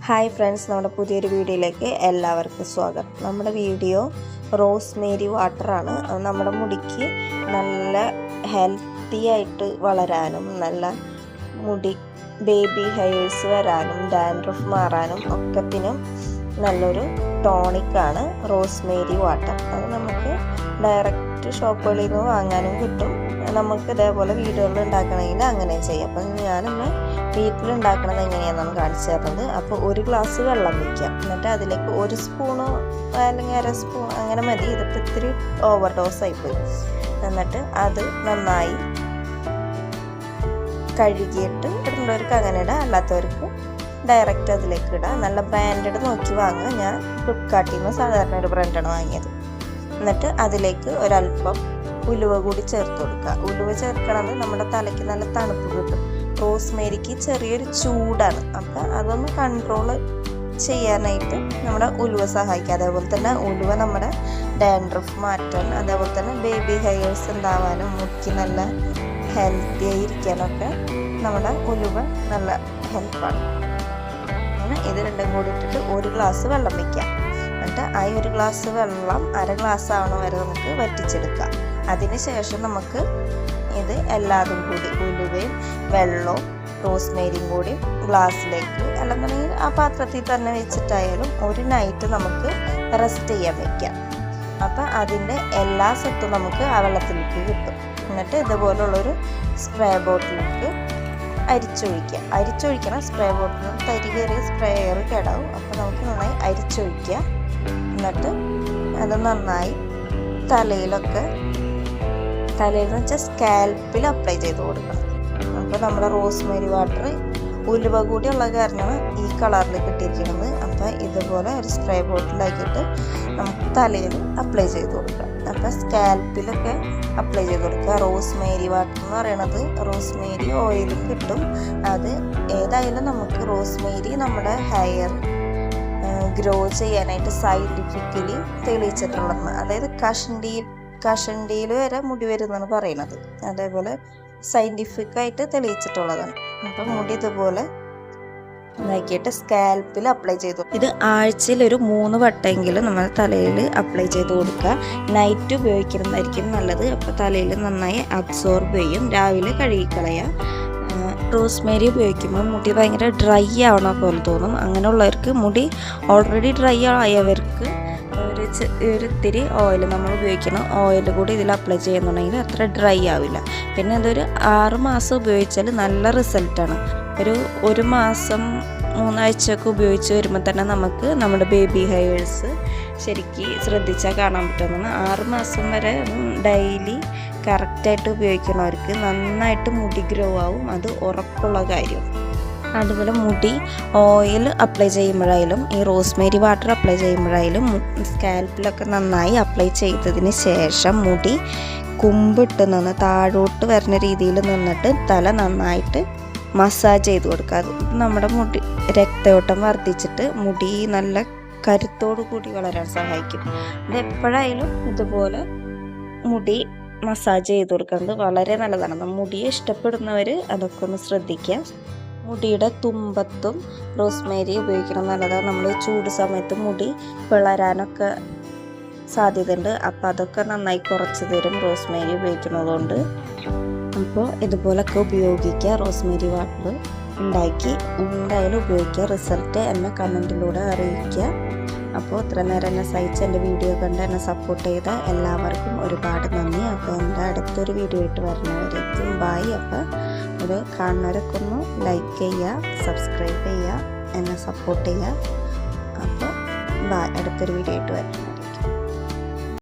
Hi friends നമ്മുടെ പുതിയൊരു വീഡിയോയിലേക്ക് എല്ലാവർക്കും സ്വാഗതം. നമ്മുടെ വീഡിയോ റോസ്മേരി വാട്ടറാണ് നമ്മുടെ മുടിക്ക് നല്ല ഹെൽത്തി ആയിട്ട് വളരാനും നല്ല മുടി ബേബി ഹെയർസ് വരാനും ഡാൻഡ്രഫ് മാറാനും ഒക്കത്തിനും നല്ലൊരു ടോണിക്കാണ് റോസ്മേരി വാട്ടർ. അത് നമുക്ക് ഡയറക്റ്റ് ഷോപ്പുകളിൽ നിന്ന് വാങ്ങാനും കിട്ടും. നമുക്ക് ഇതേപോലെ വീടുകളിൽ ഉണ്ടാക്കണമെങ്കിൽ അങ്ങനെ ചെയ്യാം. അപ്പം ഞാനിന്ന് വീട്ടിലുണ്ടാക്കണത് എങ്ങനെയാണെന്നാണ് കാണിച്ചു തരുന്നത്. അപ്പോൾ ഒരു ഗ്ലാസ് വെള്ളം വയ്ക്കാം എന്നിട്ട് അതിലേക്ക് ഒരു സ്പൂണോ അല്ലെങ്കിൽ അര സ്പൂൺ അങ്ങനെ മതി. ഇതിപ്പോൾ ഇത്തിരി ഓവർ ഡോസ് ആയിപ്പോയി. എന്നിട്ട് അത് നന്നായി കഴുകിയിട്ട് ഇടേണ്ടവർക്ക് അങ്ങനെ ഇടാം. അല്ലാത്തവർക്ക് ഡയറക്റ്റ് അതിലേക്ക് ഇടാം. നല്ല ബ്രാൻഡഡ് നോക്കി വാങ്ങുക. ഞാൻ ഫ്ലിപ്കാർട്ടിൽ നിന്ന് സാധാരണ ഒരു ബ്രാൻഡാണ് വാങ്ങിയത്. എന്നിട്ട് അതിലേക്ക് ഒരല്പം ഉലുവ കൂടി ചേർത്ത് കൊടുക്കുക. ഉലുവ ചേർക്കണത് നമ്മുടെ തലയ്ക്ക് നല്ല തണുപ്പ് കിട്ടും. റോസ്മേരിക്ക് ചെറിയൊരു ചൂടാണ്. അപ്പം അതൊന്ന് കൺട്രോൾ ചെയ്യാനായിട്ട് നമ്മുടെ ഉലുവ സഹായിക്കുക. അതേപോലെ തന്നെ ഉലുവ നമ്മുടെ ഡാൻഡ്രഫ് മാറ്റാൻ അതേപോലെ തന്നെ ബേബി ഹെയർസ് ഉണ്ടാവാനും മുക്കി നല്ല ഹെൽത്തി ആയിരിക്കാനൊക്കെ നമ്മുടെ ഉലുവ നല്ല ഹെൽപ്പാണ് ഇത് രണ്ടും കൂടി ഇട്ടിട്ട് ഒരു ഗ്ലാസ് വെള്ളം വയ്ക്കാം എന്നിട്ട് ആ ഒരു ഗ്ലാസ് വെള്ളം അര ഗ്ലാസ് ആവണം വരെ നമുക്ക് വറ്റിച്ചെടുക്കാം. അതിന് ശേഷം നമുക്ക് ഇത് എല്ലാതും കൂടി ഉലുവയും വെള്ളവും റോസ്മേരിയും കൂടി ഗ്ലാസ്സിലേക്ക് അല്ലെന്നുണ്ടെങ്കിൽ ആ പാത്രത്തിൽ തന്നെ വെച്ചിട്ടായാലും ഒരു നൈറ്റ് നമുക്ക് റെസ്റ്റ് ചെയ്യാൻ വെക്കാം. അപ്പം അതിന്റെ എല്ലാ സ്വത്തും നമുക്ക് ആ വെള്ളത്തിലേക്ക് കിട്ടും. എന്നിട്ട് ഇതുപോലുള്ളൊരു സ്പ്രേ ബോട്ടിലേക്ക് അരിച്ചൊഴിക്കുക അരിച്ചൊഴിക്കണം സ്പ്രേ ബോട്ടിൽ തരി സ്പ്രേ സ്പ്രേയർ കേടാവും. അപ്പോൾ നമുക്ക് നന്നായി അരിച്ചൊഴിക്കുക എന്നിട്ട് അത് നന്നായി തലയിലൊക്കെ തലയിൽ എന്ന് വെച്ചാൽ സ്കാൽപ്പിൽ അപ്ലൈ ചെയ്ത് കൊടുക്കണം. അപ്പോൾ നമ്മുടെ റോസ്മേരി വാട്ടർ ഉലുവ കൂടി ഉള്ള കാരണമാണ് ഈ കളറിൽ കിട്ടിയിരിക്കുന്നത്. അപ്പോൾ ഇതുപോലെ ഒരു സ്പ്രേ ബോട്ടിലാക്കിയിട്ട് നമുക്ക് തലയിൽ അപ്ലൈ ചെയ്ത് കൊടുക്കാം. അപ്പോൾ സ്കാൽപ്പിലൊക്കെ അപ്ലൈ ചെയ്ത് കൊടുക്കുക റോസ്മേരി വാട്ടർ എന്ന് പറയണത് റോസ്മേരി ഓയിലും കിട്ടും. അത് ഏതായാലും നമുക്ക് റോസ്മേരി നമ്മുടെ ഹെയർ ഗ്രോ ചെയ്യാനായിട്ട് സയന്റിഫിക്കലി തെളിയിച്ചിട്ടുള്ളതാണ് അതായത് കഷണ്ടിയിൽ കഷണ്ടിയിൽ വരെ മുടി വരുന്നതാണ് പറയുന്നത്. അതേപോലെ സയന്റിഫിക് ആയിട്ട് തെളിയിച്ചിട്ടുള്ളതാണ്. അപ്പം മുടി ഇതുപോലെ ഇതാക്കിയിട്ട് സ്കാൽപ്പിൽ അപ്ലൈ ചെയ്തു ഇത് ആഴ്ചയിൽ ഒരു മൂന്ന് വട്ടമെങ്കിലും നമ്മൾ തലയിൽ അപ്ലൈ ചെയ്ത് കൊടുക്കുക. നൈറ്റ് ഉപയോഗിക്കുന്നതായിരിക്കും നല്ലത്. അപ്പോൾ തലയിൽ നന്നായി അബ്സോർബ് ചെയ്യും. രാവിലെ കഴുകിക്കളയുക. റോസ്മേരി ഉപയോഗിക്കുമ്പോൾ മുടി ഭയങ്കര ഡ്രൈ ആവണ പോലെ തോന്നും. അങ്ങനെയുള്ളവർക്ക് മുടി ഓൾറെഡി ഡ്രൈ ആയവർക്ക് ഒരു ഒരിത്തിരി ഓയിൽ നമ്മൾ ഉപയോഗിക്കണം. ഓയിൽ കൂടി ഇതിൽ അപ്ലൈ ചെയ്യുന്നുണ്ടെങ്കിൽ അത്ര ഡ്രൈ ആവില്ല. പിന്നെ ഇതൊരു ആറ് മാസം ഉപയോഗിച്ചാൽ നല്ല റിസൾട്ടാണ് ഒരു ഒരു മാസം മൂന്നാഴ്ചയൊക്കെ ഉപയോഗിച്ച് വരുമ്പോൾ തന്നെ നമുക്ക് നമ്മുടെ ബേബി ഹെയേഴ്സ് ശരിക്കും ശ്രദ്ധിച്ചാൽ കാണാൻ പറ്റുന്നതാണ്. ആറ് മാസം വരെ ഡെയിലി കറക്റ്റായിട്ട് ഉപയോഗിക്കുന്നവർക്ക് നന്നായിട്ട് മുടി ഗ്രോ ആവും. അത് ഉറപ്പുള്ള കാര്യം. അതുപോലെ മുടി ഓയിൽ അപ്ലൈ ചെയ്യുമ്പോഴായാലും ഈ റോസ്മേരി വാട്ടർ അപ്ലൈ ചെയ്യുമ്പോഴായാലും സ്കാൽപ്പിലൊക്കെ നന്നായി അപ്ലൈ ചെയ്തതിന് ശേഷം മുടി കുമ്പിട്ട് നിന്ന് താഴോട്ട് വരുന്ന രീതിയിൽ നിന്നിട്ട് തല നന്നായിട്ട് മസാജ് ചെയ്ത് കൊടുക്കുക. അത് നമ്മുടെ മുടി രക്തയോട്ടം വർദ്ധിച്ചിട്ട് മുടി നല്ല കരുത്തോടു കൂടി വളരാൻ സഹായിക്കും. ഇത് എപ്പോഴായാലും ഇതുപോലെ മുടി മസാജ് ചെയ്ത് കൊടുക്കുന്നത് വളരെ നല്ലതാണ്. മുടിയെ ഇഷ്ടപ്പെടുന്നവർ അതൊക്കെ ഒന്ന് ശ്രദ്ധിക്കുക. മുടിയുടെ തുമ്പത്തും റോസ്മേരി ഉപയോഗിക്കണം നല്ലതാണ്. നമ്മൾ ചൂട് സമയത്ത് മുടി പിളരാനൊക്കെ സാധ്യതയുണ്ട്. അപ്പോൾ അതൊക്കെ നന്നായി കുറച്ച് തരും റോസ്മേരി ഉപയോഗിക്കുന്നതുകൊണ്ട്. അപ്പോൾ ഇതുപോലൊക്കെ ഉപയോഗിക്കുക. റോസ്മേരി വാട്ടർ ഉണ്ടാക്കി. എന്തായാലും ഉപയോഗിക്കുക. റിസൾട്ട് എന്നെ കമന്റിലൂടെ അറിയിക്കുക. അപ്പോൾ ഇത്ര നേരം എന്നെ സഹിച്ച് എന്റെ വീഡിയോ കണ്ട് എന്നെ സപ്പോർട്ട് ചെയ്ത എല്ലാവർക്കും ഒരുപാട് നന്ദി. അപ്പോൾ എന്റെ അടുത്തൊരു വീഡിയോ ആയിട്ട് വരുന്നവരേക്കും ബായ് അപ്പോൾ ഒരു കാണുന്നവരൊക്കെ ഒന്ന് ലൈക്ക് ചെയ്യുക സബ്സ്ക്രൈബ് ചെയ്യുക എന്നെ സപ്പോർട്ട് ചെയ്യുക. അപ്പോൾ ബായ് അടുത്തൊരു വീഡിയോ ആയിട്ട് വരണം